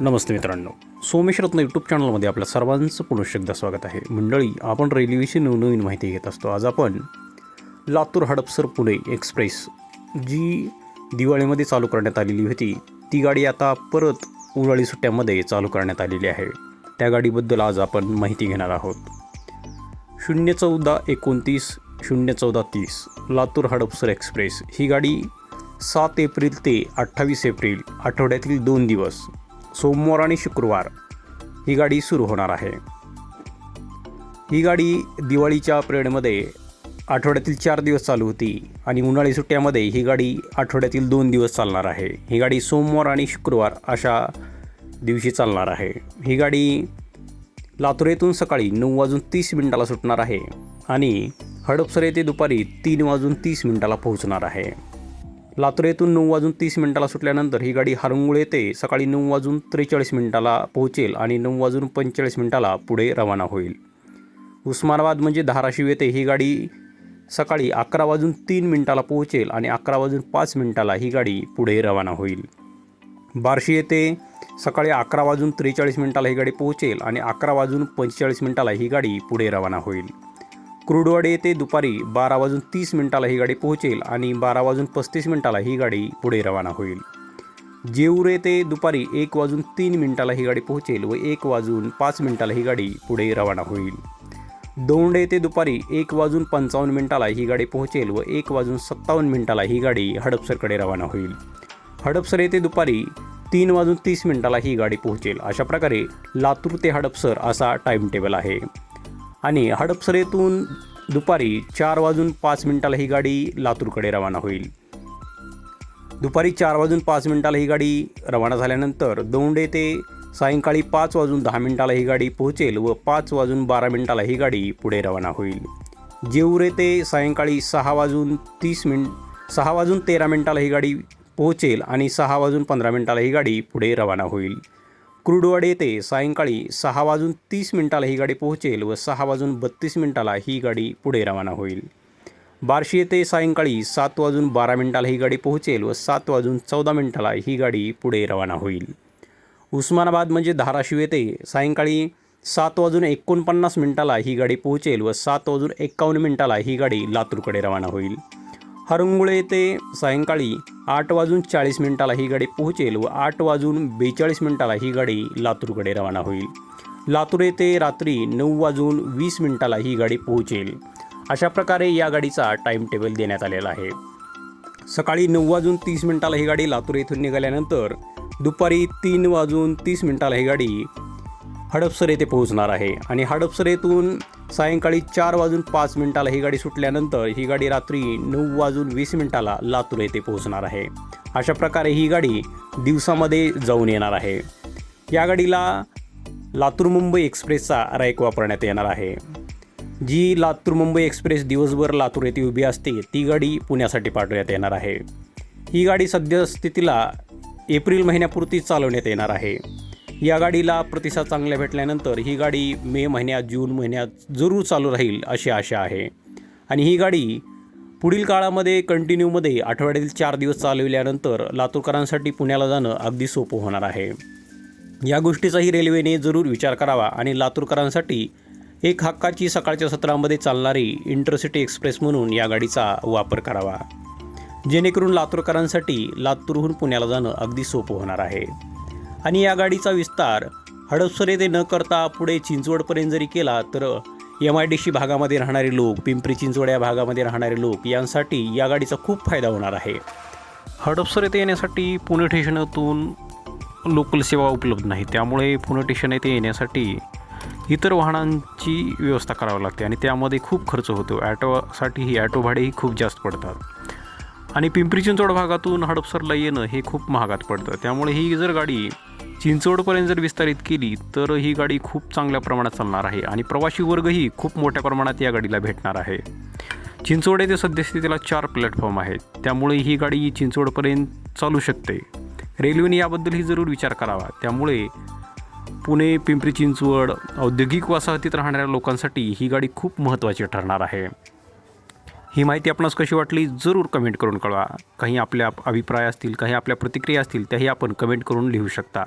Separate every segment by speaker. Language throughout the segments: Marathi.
Speaker 1: नमस्ते मित्रांनो. सोमेश रत्न यूट्यूब चॅनलमध्ये आपल्या सर्वांचं पुनश्च एकदा स्वागत आहे. मंडळी आपण रेल्वेची नवनवीन माहिती घेत असतो. आज आपण लातूर हडपसर पुणे एक्सप्रेस जी दिवाळीमध्ये चालू करण्यात आलेली होती ती गाडी आता परत उन्हाळी सुट्ट्यामध्ये चालू करण्यात आलेली आहे. त्या गाडीबद्दल आज आपण माहिती घेणार आहोत. शून्य चौदा एकोणतीस शून्य चौदा तीस लातूर हडपसर एक्सप्रेस ही गाडी सात एप्रिल ते अठ्ठावीस एप्रिल आठवड्यातील दोन दिवस सोमवार आणि शुक्रवार ही गाडी सुरू होणार आहे. ही गाडी दिवाळीच्या पिरियडमध्ये आठवड्यातील चार दिवस चालू होती आणि उन्हाळी सुट्ट्यामध्ये ही गाडी आठवड्यातील दोन दिवस चालणार आहे. ही गाडी सोमवार आणि शुक्रवार अशा दिवशी चालणार आहे. ही गाडी लातूर येथून सकाळी नऊ वाजून तीस मिनिटाला सुटणार आहे आणि हडपसर येथे दुपारी तीन वाजून तीस मिनिटाला पोहोचणार आहे. लातूर येथून नऊ वाजून तीस मिनिटाला सुटल्यानंतर ही गाडी हरंगुळ येथे सकाळी नऊ वाजून त्रेचाळीस मिनिटाला पोहोचेल आणि नऊ वाजून पंचेचाळीस मिनिटाला पुढे रवाना होईल. उस्मानाबाद म्हणजे धाराशिव येथे ही गाडी सकाळी अकरा वाजून तीन मिनिटाला पोहोचेल आणि अकरा वाजून पाच मिनिटाला ही गाडी पुढे रवाना होईल. बार्शी येथे सकाळी अकरा वाजून त्रेचाळीस मिनिटाला ही गाडी पोहोचेल आणि अकरा वाजून पंचेचाळीस मिनिटाला ही गाडी पुढे रवाना होईल. क्रुडवाडे येथे दुपारी बारा वाजून तीस मिनिटाला ही गाडी पोहोचेल आणि बारा वाजून पस्तीस मिनिटाला ही गाडी पुढे रवाना होईल. जेऊर येथे दुपारी एक वाजून तीन मिनिटाला ही गाडी पोहोचेल व एक वाजून पाच मिनिटाला ही गाडी पुढे रवाना होईल. दौंड येथे दुपारी एक वाजून पंचावन्न मिनिटाला ही गाडी पोहोचेल व एक वाजून सत्तावन्न मिनिटाला ही गाडी हडपसरकडे रवाना होईल. हडपसर येथे दुपारी तीन वाजून तीस मिनिटाला ही गाडी पोहोचेल. अशा प्रकारे लातूर ते हडपसर असा टाईम टेबल आहे. आणि हडपसर येथून दुपारी चार वाजून पाच मिनिटाला ही गाडी लातूरकडे रवाना होईल. दुपारी चार वाजून पाच मिनिटाला ही गाडी रवाना झाल्यानंतर दौंड ते सायंकाळी पाच वाजून दहा मिनिटाला ही गाडी पोहोचेल व पाच वाजून बारा मिनिटाला ही गाडी पुढे रवाना होईल. जेवरे ते सायंकाळी सहा वाजून तीस मिन सहा वाजून तेरा मिनिटाला ही गाडी पोहोचेल आणि सहा वाजून पंधरा मिनिटाला ही गाडी पुढे रवाना होईल. क्रूडवाड येथे सायंकाळी सहा वाजून तीस मिनिटाला ही गाडी पोहोचेल व सहा वाजून बत्तीस मिनिटाला ही गाडी पुढे रवाना होईल. बार्शी येथे सायंकाळी सात वाजून बारा मिनिटाला ही गाडी पोहोचेल व सात वाजून चौदा मिनिटाला ही गाडी पुढे रवाना होईल. उस्मानाबाद म्हणजे धाराशिव येथे सायंकाळी सात वाजून एकोणपन्नास मिनिटाला ही गाडी पोहोचेल व सात वाजून एक्कावन्न मिनिटाला ही गाडी लातूरकडे रवाना होईल. हरंगुळे येथे सायंकाळी आठ वाजून चाळीस मिनिटाला ही गाडी पोहोचेल व आठ वाजून बेचाळीस मिनिटाला ही गाडी लातूरकडे रवाना होईल. लातूर येथे रात्री नऊ वाजून वीस मिनिटाला ही गाडी पोहोचेल. अशा प्रकारे या गाडीचा टाईम टेबल देण्यात आलेला आहे. सकाळी नऊ वाजून तीस मिनिटाला ही गाडी लातूर येथून निघाल्यानंतर दुपारी तीन वाजून तीस मिनिटाला ही गाडी हडपसर येथे पोहोचणार आहे. आणि हडपसर येथून सायंकाळी चार वाजून पाच मिनिटाला ही गाडी सुटल्यानंतर ही गाडी रात्री नऊ वाजून वीस मिनिटाला लातूर येथे पोहोचणार आहे. अशा प्रकारे ही गाडी दिवसामध्ये जाऊन येणार आहे. या गाडीला लातूर मुंबई एक्सप्रेसचा रॅक वापरण्यात येणार आहे. जी लातूर मुंबई एक्सप्रेस दिवसभर लातूर येथे उभी असते ती गाडी पुण्यासाठी पाठवण्यात येणार आहे. ही गाडी सद्यस्थितीला एप्रिल महिन्यापुरती चालवण्यात येणार आहे. या गाडीला प्रतिसाद चांगला भेटल्यानंतर ही गाडी मे महिन्यात जून महिन्यात जरूर चालू राहील अशी आशा आहे. आणि ही गाडी पुढील काळामध्ये कंटिन्यूमध्ये आठवड्यातील चार दिवस चालविल्यानंतर लातूरकरांसाठी पुण्याला जाणं अगदी सोपं होणार आहे. या गोष्टीचाही रेल्वेने जरूर विचार करावा आणि लातूरकरांसाठी एक हक्काची सकाळच्या सत्रामध्ये चालणारी इंटरसिटी एक्सप्रेस म्हणून या गाडीचा वापर करावा. जेणेकरून लातूरकरांसाठी लातूरहून पुण्याला जाणं अगदी सोपं होणार आहे. आणि या गाडीचा विस्तार हडपसर येथे न करता पुढे चिंचवडपर्यंत जरी केला तर एम आय डी सी भागामध्ये राहणारे लोक पिंपरी चिंचवड या भागामध्ये राहणारे लोक यांसाठी या गाडीचा खूप फायदा होणार आहे. हडपसर येथे येण्यासाठी पुणे स्टेशनातून लोकल सेवा उपलब्ध नाही. त्यामुळे पुणे स्टेशन येथे येण्यासाठी इतर वाहनांची व्यवस्था करावी लागते आणि त्यामध्ये खूप खर्च होतो. ॲटोसाठी ही ॲटो भाडेही खूप जास्त पडतात. आणि पिंपरी चिंचवड भागातून हडपसरला येणं हे खूप महागात पडतं. त्यामुळे ही जर गाडी चिंचवडपर्यंत जर विस्तारित केली तर ही गाडी खूप चांगल्या प्रमाणात चालणार आहे आणि प्रवासी वर्गही खूप मोठ्या प्रमाणात या गाडीला भेटणार आहे. चिंचवड येथे सद्यस्थितीला चार प्लॅटफॉर्म आहेत त्यामुळे ही गाडी चिंचवडपर्यंत चालू शकते. रेल्वेने याबद्दलही जरूर विचार करावा. त्यामुळे पुणे पिंपरी चिंचवड औद्योगिक वसाहतीत राहणाऱ्या लोकांसाठी ही गाडी खूप महत्त्वाची ठरणार आहे. ही माहिती आपणास कशी वाटली जरूर कमेंट करून कळवा. काही आपल्या अभिप्राय असतील काही आपल्या प्रतिक्रिया असतील त्याही आपण कमेंट करून लिहू शकता.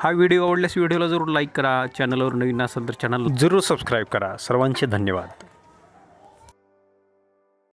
Speaker 1: हा व्हिडिओ आवडल्यास व्हिडिओला जरूर लाईक करा. चॅनलवर नवीन असेल तर चॅनल जरूर सबस्क्राईब करा. सर्वांचे धन्यवाद.